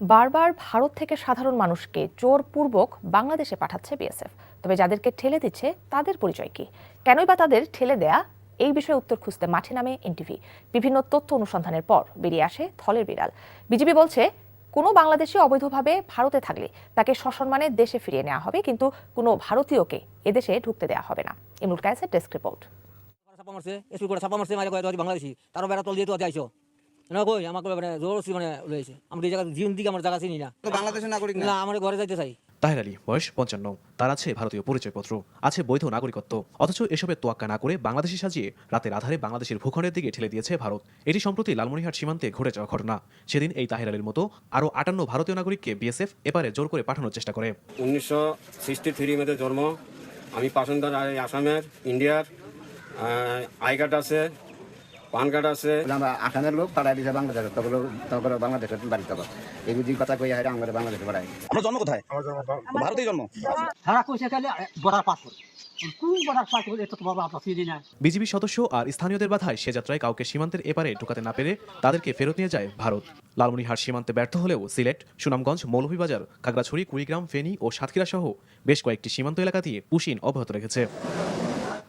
বারবার ভারত থেকে সাধারণ মানুষকে জোরপূর্বক বাংলাদেশে পাঠাচ্ছে বিএসএফ। তবে যাদেরকে ঠেলে দিচ্ছে, তাদের পরিচয় কি? কেনই বা তাদের ঠেলে দেয়া? এই বিষয়ে উত্তর খুঁজতে মাঠে নামে এনটিভি। বিভিন্ন তথ্য অনুসন্ধানের পর বেরিয়ে আসে থলের বিড়াল। বিজেপি বলছে, কোনো বাংলাদেশি অবৈধভাবে ভারতে থাকলে তাকে সসম্মানে দেশে ফিরিয়ে নেওয়া হবে, কিন্তু কোনো ভারতীয়কে এদেশে ঢুকতে দেওয়া হবে না। ইমরুল কায়েসের ডেস্ক রিপোর্ট। না কই আমাকে মানে জোরসি মানে লইছে আমরা এই জায়গা জীবন দিকে আমার জায়গা চিনি না। বাংলাদেশের নাগরিক না? না আমার ঘরে যাইতে চাই। তাহের আলী বয়স পঞ্চান্ন। তার আছে ভারতীয় পরিচয়পত্র। আছে বৈধ নাগরিকত্ব। অথচ এসবের তোয়াক্কা না করে বাংলাদেশি সাজিয়ে রাতের আধারে বাংলাদেশের ভূখণ্ডের দিকে ঠেলে দিয়েছে ভারত। এটি সম্প্রতি লালমনিরহাট সীমান্তে ঘটে যাওয়া ঘটনা। সেদিন এই তাহের আলীর মতো আরও আটান্ন ভারতীয় নাগরিককে বিএসএফ এপারে জোর করে পাঠানোর চেষ্টা করে। উনিশশো সিক্সটি থ্রি মেতে জন্ম। আমি পাসেন্দার আসামের ইন্ডিয়ার আই কার্ড আছে পান কার্ড আছে আমরা আসামের লোক পাড়ায় দিছে বাংলাদেশের তখন তখন বাংলাদেশের বাড়ি তখন। এই বুঝি কথা কই হারে আমরা বাংলাদেশে পাড়ায়। আপনার জন্ম কোথায়? ভারতেই জন্ম? সারা কইছে খালি বর্ডার পাসপোর্ট বিজিবি সদস্য আর স্থানীয়দের বাধায় সে যাত্রায় কাউকে সীমান্তের এপারে ঢোকাতে না পেরে তাদেরকে ফেরত নিয়ে যায় ভারত। লালমনিরহাট সীমান্তে ব্যর্থ হলেও সিলেট সুনামগঞ্জ মৌলভীবাজার খাগড়াছড়ি কুড়িগ্রাম ফেনী ও সাতক্ষীরা সহ বেশ কয়েকটি সীমান্ত এলাকা দিয়ে পুশিন অব্যাহত রেখেছে।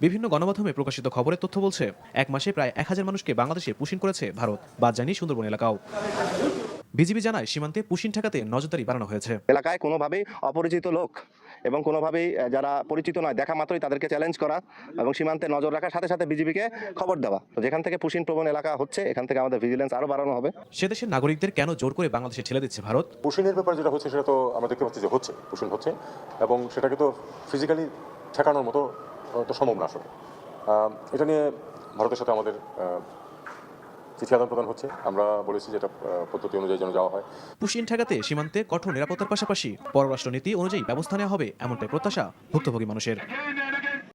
বিভিন্ন গণমাধ্যমে প্রকাশিত খবরের তথ্য বলছে এক মাসে প্রায় এক হাজার মানুষকে বাংলাদেশে পুশিন করেছে ভারত বাদ জানি সুন্দরবন এলাকাও। বিজিবি জানায় সীমান্তে পুশিন ঠেকাতে নজরদারি বাড়ানো হয়েছে। এলাকায় কোনোভাবেই অপরিচিত লোক এবং কোনোভাবেই যারা পরিচিত নয় দেখা মাত্রই তাদেরকে চ্যালেঞ্জ করা এবং সীমান্তে নজর রাখার সাথে সাথে বিজিবিকে খবর দেওয়া। তো যেখান থেকে পুশিন প্রবণ এলাকা হচ্ছে এখান থেকে আমাদের ভিজিলেন্স আরও বাড়ানো হবে। সে দেশের নাগরিকদের কেন জোর করে বাংলাদেশে ঠেলে দিচ্ছে ভারত? পুশিনের ব্যাপারে যেটা হচ্ছে সেটা তো আমরা দেখতে পাচ্ছি যে হচ্ছে পুশিন হচ্ছে এবং সেটাকে তো ফিজিক্যালি ঠেকানোর মতো তো সম্ভব না আসলে। এটা নিয়ে ভারতের সাথে আমাদের চিঠি আদান প্রদান হচ্ছে। আমরা বলেছি যেটা পদ্ধতি অনুযায়ী যেন যাওয়া হয়। পুশিন ঠেকাতে সীমান্তে কঠোর নিরাপত্তার পাশাপাশি পররাষ্ট্র নীতি অনুযায়ী ব্যবস্থা নেওয়া হবে, এমনটাই প্রত্যাশা ভুক্তভোগী মানুষের।